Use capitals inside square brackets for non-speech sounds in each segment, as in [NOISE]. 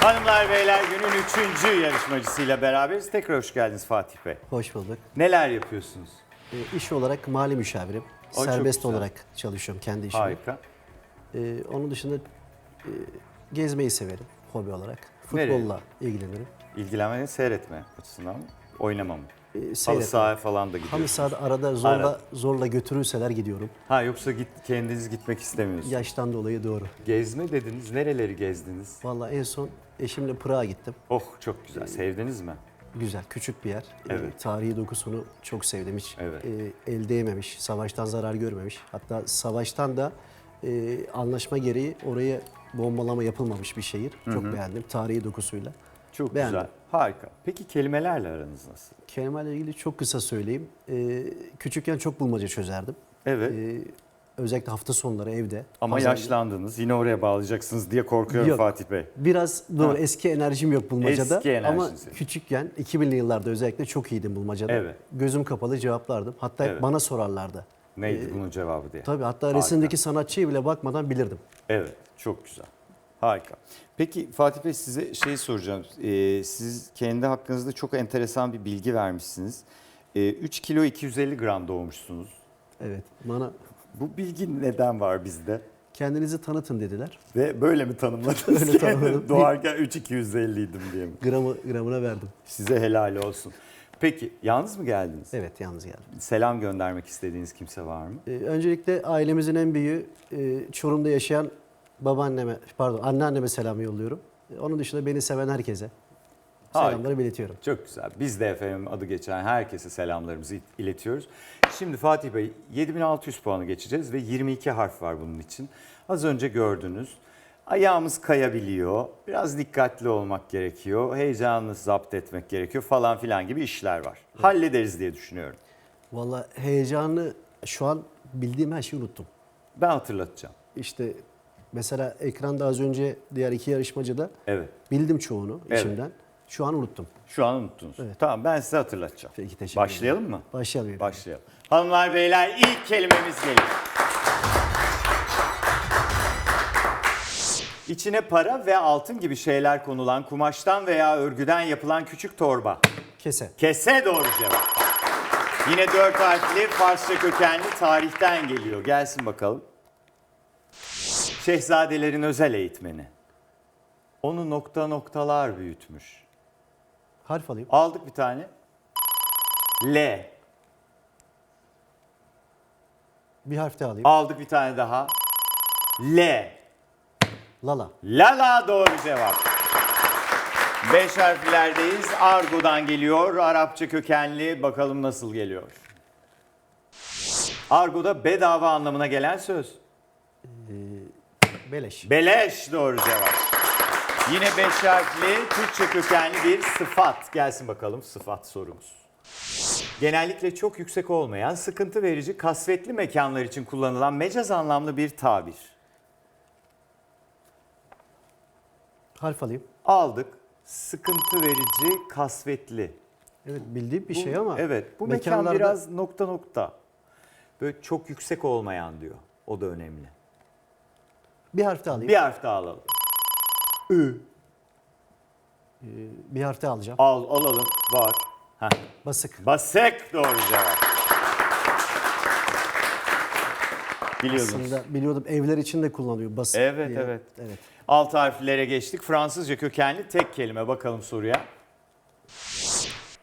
Hanımlar beyler günün üçüncü yarışmacısıyla beraberiz. Tekrar hoş geldiniz Fatih Bey. Hoş bulduk. Neler yapıyorsunuz? E, iş olarak mali müşavirim. çok Serbest güzel. olarak çalışıyorum kendi işimi. Harika. E, onun dışında e, gezmeyi severim hobi olarak. Nereye? Futbolla ilgilenirim. İlgilenme, seyretme açısından mı? Oynama mı? E, Halı sahaya falan da Halı gidiyorsunuz. sahada arada zorla Arada. zorla götürürseler gidiyorum. Ha yoksa git kendiniz gitmek istemiyorsunuz. Yaştan dolayı doğru. Gezme dediniz. Nereleri gezdiniz? Vallahi en son eşimle Prag'a gittim. Oh çok güzel. Sevdiniz mi? Güzel, küçük bir yer. E, Evet. tarihi dokusunu çok sevdim. Hiç Evet. e, el değmemiş, savaştan zarar görmemiş. Hatta savaştan da e, anlaşma gereği oraya bombalama yapılmamış bir şehir. Çok beğendim tarihi dokusuyla. Çok Beğendim. güzel. Harika. Peki kelimelerle aranız nasıl? Kelimeyle ilgili çok kısa söyleyeyim. E, küçükken çok bulmaca çözerdim. Evet. E, özellikle hafta sonları evde. Ama Pazar- yaşlandınız. Yine oraya bağlayacaksınız diye korkuyorum Yok. Fatih Bey. Biraz doğru Ha. eski enerjim yok bulmacada. Eski ama enerjiniz yok. küçükken 2000'li yıllarda özellikle çok iyiydim bulmacada. Evet. Gözüm kapalı cevaplardım. Hatta Evet. bana sorarlardı. Neydi bunun cevabı diye. Tabii hatta Harika. resimdeki sanatçıya bile bakmadan bilirdim. Evet, çok güzel. Harika. Peki Fatih Bey size şey soracağım. Ee, siz kendi hakkınızda çok enteresan bir bilgi vermişsiniz. Ee, 3 kilo 250 gram doğmuşsunuz. Evet. Bana Bu bilgi neden var bizde? kendinizi tanıtın dediler. Ve böyle mi tanımladınız? Öyle tanımladım. Doğarken 3 250 idim diye mi? Gramı gramına verdim. Size helal olsun. Peki yalnız mı geldiniz? Evet yalnız geldim. Selam göndermek istediğiniz kimse var mı? Ee, öncelikle ailemizin en büyüğü e, Çorum'da yaşayan babaanneme, pardon anneanneme selam yolluyorum. Onun dışında beni seven herkese Harika. selamları belirtiyorum. Çok güzel. Biz de efendim adı geçen herkese selamlarımızı iletiyoruz. Şimdi Fatih Bey 7600 puanı geçeceğiz ve 22 harf var bunun için. Az önce gördünüz. Ayağımız kayabiliyor. Biraz dikkatli olmak gerekiyor. Heyecanınızı zapt etmek gerekiyor falan filan gibi işler var. Hallederiz diye düşünüyorum. Vallahi heyecanı şu an bildiğim her şeyi unuttum. Ben hatırlatacağım. İşte mesela ekranda az önce diğer iki yarışmacıda Evet. bildim çoğunu Evet. içimden. Şu an unuttum. Şu an unuttunuz. Tamam ben size hatırlatacağım. Peki, teşekkür Başlayalım mı? Başlayalım. Başlayalım. Hanımlar beyler ilk kelimemiz geliyor. İçine para ve altın gibi şeyler konulan kumaştan veya örgüden yapılan küçük torba. Kese. Kese doğru cevap. Yine dört harfli Farsça kökenli tarihten geliyor. Gelsin bakalım. Şehzadelerin özel eğitmeni. Onu nokta noktalar büyütmüş. Harf alayım. Aldık bir tane. L. Bir harf daha alayım. Aldık bir tane daha. L. Lala. Lala doğru cevap. Beş harflerdeyiz. Argo'dan geliyor. Arapça kökenli. Bakalım nasıl geliyor. Argo'da bedava anlamına gelen söz. Beleş. Beleş doğru cevap. Yine beş harfli Türkçe kökenli bir sıfat. Gelsin bakalım sıfat sorumuz. Genellikle çok yüksek olmayan, sıkıntı verici, kasvetli mekanlar için kullanılan mecaz anlamlı bir tabir. Harf alayım. Aldık. Sıkıntı verici, kasvetli. Evet bildiğim bir şey ama. Evet bu mekan mekanlarda- biraz nokta nokta. Böyle çok yüksek olmayan diyor. O da önemli. Bir harf daha alayım. Bir harf daha alalım. Bir harf daha alacağım. Al, alalım. Var. Heh. Basık. Basek doğru cevap. Biliyordunuz. Aslında biliyordum evler için de kullanılıyor basık Evet, diye. evet. Evet. Alt harflere geçtik. Fransızca kökenli tek kelime. Bakalım soruya.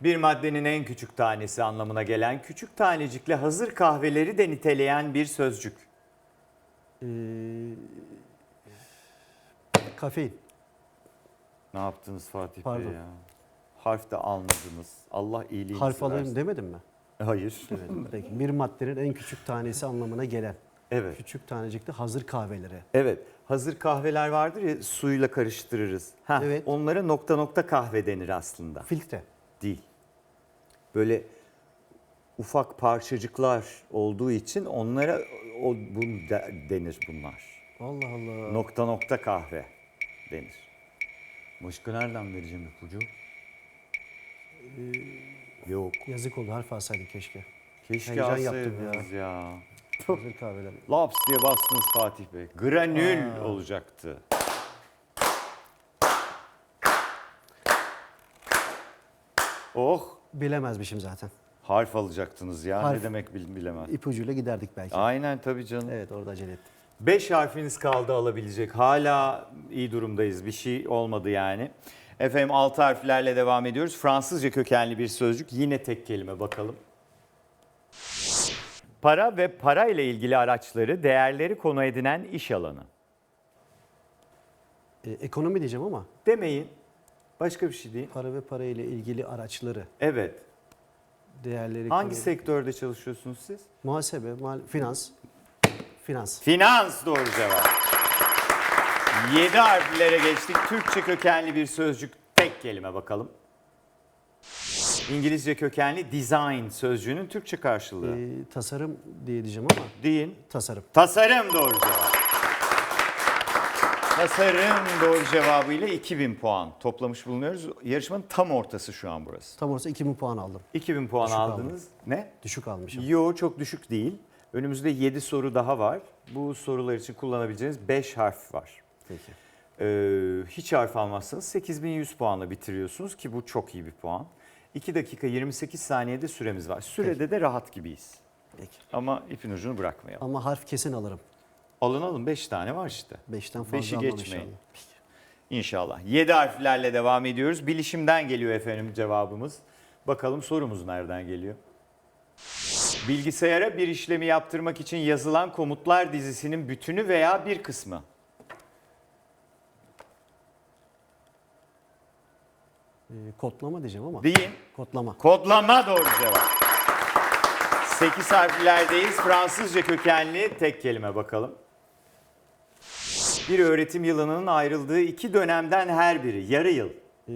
Bir maddenin en küçük tanesi anlamına gelen küçük tanecikle hazır kahveleri de niteleyen bir sözcük. Ee, kafein. Ne yaptınız Fatih Pardon. Bey ya? Harf de almadınız. Allah iyiliğinizi Harf alayım versin. demedim mi? Hayır. [LAUGHS] Demedim. Peki. Bir maddenin en küçük tanesi anlamına gelen. evet. Küçük tanecikte hazır kahveleri. Evet. Hazır kahveler vardır ya suyla karıştırırız. Heh, Evet. Onlara nokta nokta kahve denir aslında. Filtre. Değil. Böyle ufak parçacıklar olduğu için onlara o bu de- denir bunlar. Allah Allah. Nokta nokta kahve denir. Başka nereden vereceğim ipucu? Ee, Yok. Yazık oldu harf alsaydık keşke. Keşke Heyecan yaptım alsaydınız ya. ya. Hazır. Laps diye bastınız Fatih Bey. Granül Aa. olacaktı. Oh. Bilemezmişim zaten. Harf alacaktınız ya. Harf. Ne demek bilemez. İpucuyla giderdik belki. Aynen tabii canım. Evet orada acele ettim. 5 harfiniz kaldı alabilecek. Hala iyi durumdayız. Bir şey olmadı yani. Efendim 6 harflerle devam ediyoruz. Fransızca kökenli bir sözcük. Yine tek kelime bakalım. Para ve para ile ilgili araçları, değerleri konu edinen iş alanı. Ee, ekonomi diyeceğim ama Demeyin. Başka bir şey değil. para ve para ile ilgili araçları, Evet. değerleri... Hangi konu- sektörde çalışıyorsunuz siz? Muhasebe, mal, finans. Finans. Finans doğru cevap. 7 harflere geçtik. Türkçe kökenli bir sözcük tek kelime bakalım. İngilizce kökenli design sözcüğünün Türkçe karşılığı. Ee, tasarım diye diyeceğim ama Deyin. tasarım. Tasarım doğru cevap. Tasarım doğru cevabıyla 2000 puan toplamış bulunuyoruz. Yarışmanın tam ortası şu an burası. Tam orası 2000 puan aldım. 2000 puan Düşük aldınız. Ne? Düşük almışım. Yo çok düşük değil. Önümüzde 7 soru daha var. Bu sorular için kullanabileceğiniz 5 harf var. Peki. Ee, hiç harf almazsanız 8100 puanla bitiriyorsunuz ki bu çok iyi bir puan. 2 dakika 28 saniyede süremiz var. Sürede de rahat gibiyiz. Peki. Ama ipin ucunu bırakmayalım. Ama harf kesin alırım. Alın alın 5 tane var işte. 5'ten fazla Beşi geçmeyin. inşallah. İnşallah. 7 harflerle devam ediyoruz. Bilişimden geliyor efendim cevabımız. Bakalım sorumuz nereden geliyor? Bilgisayara bir işlemi yaptırmak için yazılan komutlar dizisinin bütünü veya bir kısmı. Ee, kodlama diyeceğim ama. Deyin. Kodlama. Kodlama doğru cevap. 8 harflerdeyiz. Fransızca kökenli tek kelime bakalım. Bir öğretim yılının ayrıldığı iki dönemden her biri. Yarı yıl. Ee,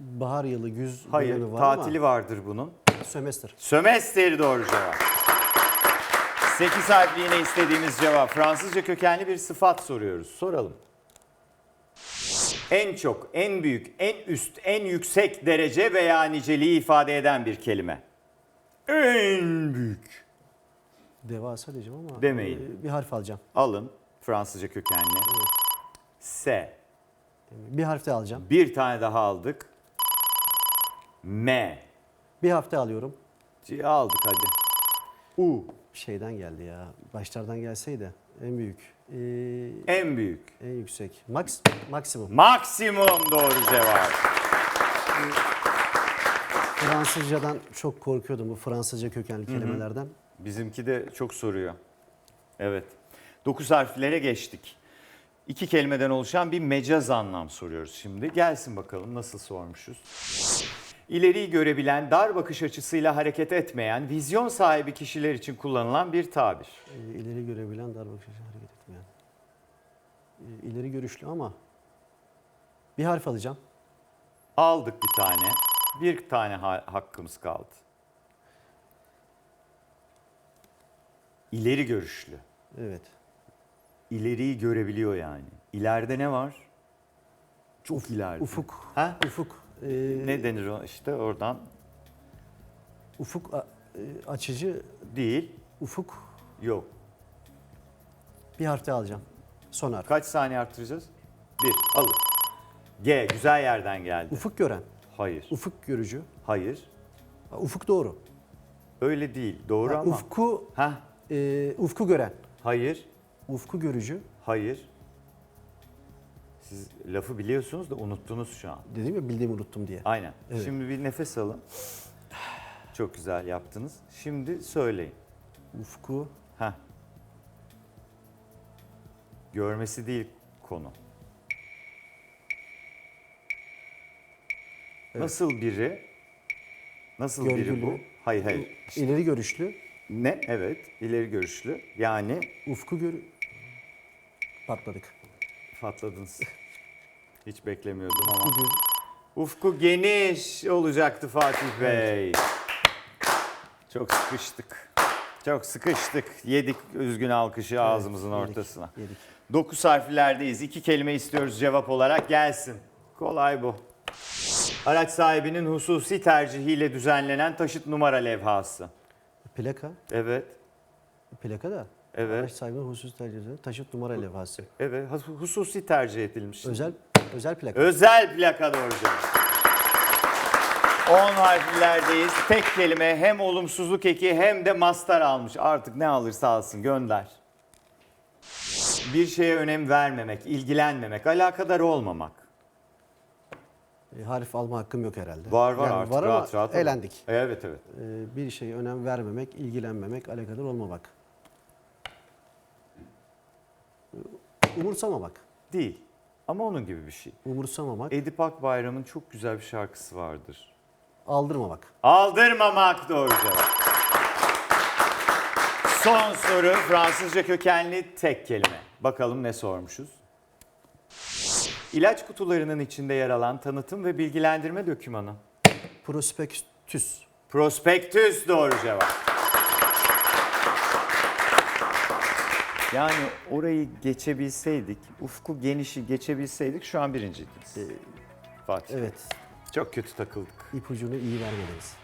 bahar yılı, güz Hayır, dönemi var tatili ama vardır bunun. Sömestr. Sömestr doğru cevap. 8 harfli yine istediğimiz cevap. Fransızca kökenli bir sıfat soruyoruz. Soralım. En çok, en büyük, en üst, en yüksek derece veya niceliği ifade eden bir kelime. En büyük. Devasa diyeceğim ama. Demeyin. e, bir harf alacağım. Alın Fransızca kökenli. S. Bir harf de alacağım. Bir tane daha aldık. M. Bir harf de alıyorum. C- Aldık hadi. U. Şeyden geldi ya. Başlardan gelseydi. En büyük. Ee, En büyük. en yüksek. Max, maksimum. Maksimum doğru cevap. Fransızcadan çok korkuyordum bu Fransızca kökenli kelimelerden. Bizimki de çok soruyor. Evet. 9 harflere geçtik. İki kelimeden oluşan bir mecaz anlam soruyoruz şimdi. Gelsin bakalım nasıl sormuşuz. İleriyi görebilen, dar bakış açısıyla hareket etmeyen, vizyon sahibi kişiler için kullanılan bir tabir. Ee, ileri görebilen dar bakış açısı hareket etmeyen. Ee, ileri görüşlü ama bir harf alacağım. Aldık bir tane. Bir tane ha- hakkımız kaldı. İleri görüşlü. Evet. İleriyi görebiliyor yani. İleride ne var? Çok ileride. Ufuk. Ha? Ufuk. Ee, Ne denir o işte oradan Ufuk a- e, açıcı. değil. Ufuk. Yok. Bir harf de alacağım. Son harf. Kaç saniye arttıracağız? Bir. Alın. G. Güzel yerden geldi. Ufuk gören. Hayır. Ufuk görücü. Hayır. Ha, Ufuk doğru. Öyle değil. Doğru Ha, ama. Ufku Ha? e, ufku gören. Hayır. Ufku görücü. Hayır. Siz lafı biliyorsunuz da unuttunuz şu an. Dedim ya bildiğimi unuttum diye. Aynen. Evet. Şimdi bir nefes alın. Çok güzel yaptınız. Şimdi söyleyin. Ufku Heh. Görmesi değil konu. Nasıl biri? Nasıl biri Görgülü. bu? Hayır hayır. ileri görüşlü. Ne? Evet. ileri görüşlü. Yani Ufku gör... Patladık. Patladınız. Hiç beklemiyordum ama. Ufku geniş olacaktı Fatih Bey. Çok sıkıştık. Çok sıkıştık. Yedik üzgün alkışı ağzımızın yedik, ortasına. yedik. Dokuz harflerdeyiz. İki kelime istiyoruz cevap olarak gelsin. Kolay bu. Araç sahibinin hususi tercihiyle düzenlenen taşıt numara levhası. Plaka. Evet. Plaka da. Evet. Araç sahibinin husus tercihleri. Taşıt numara levhası. Evet. hus- Hususi tercih edilmiş. Özel özel plaka. Özel plaka doğru cevap. 10 harflerdeyiz. Tek kelime hem olumsuzluk eki hem de mastar almış. Artık ne alırsa alsın gönder. Bir şeye önem vermemek, ilgilenmemek, alakadar olmamak. E, harf alma hakkım yok herhalde. Var var Yani artık var rahat rahat. alın. elendik. Evet evet. E, bir şeye önem vermemek, ilgilenmemek, alakadar olmamak. E, Umursamamak. Değil. Ama onun gibi bir şey. Umursamamak, Edip Akbayram'ın çok güzel bir şarkısı vardır. aldırmamak. Aldırmamak doğru cevap. Son soru Fransızca kökenli tek kelime. Bakalım ne sormuşuz? İlaç kutularının içinde yer alan tanıtım ve bilgilendirme dokümanı. Prospektüs. Prospektüs doğru cevap. Yani orayı geçebilseydik, ufku genişi geçebilseydik şu an birinciydiniz. Fatih. Evet, Çok kötü takıldık. ipucunu iyi vermediniz.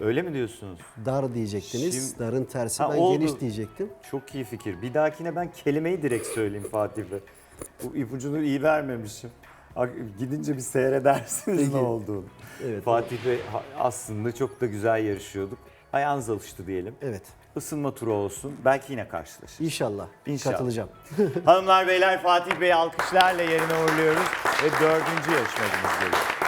Öyle mi diyorsunuz? Dar diyecektiniz, Şimdi- darın tersi Ha, ben oldu. geniş diyecektim. Çok iyi fikir. Bir dahakine ben kelimeyi direkt söyleyeyim Fatih Bey. Bu ipucunu iyi vermemişim. Ak- Gidince bir seyredersiniz Peki. ne olduğunu. Evet. Fatih Bey ha- aslında çok da güzel yarışıyorduk. Ayağınız alıştı diyelim. Evet, Isınma turu olsun. Belki yine karşılaşırız. inşallah, İnşallah. katılacım. [LAUGHS] Hanımlar beyler Fatih Bey'i alkışlarla yerine uğurluyoruz ve dördüncü yarışmacımız geliyor.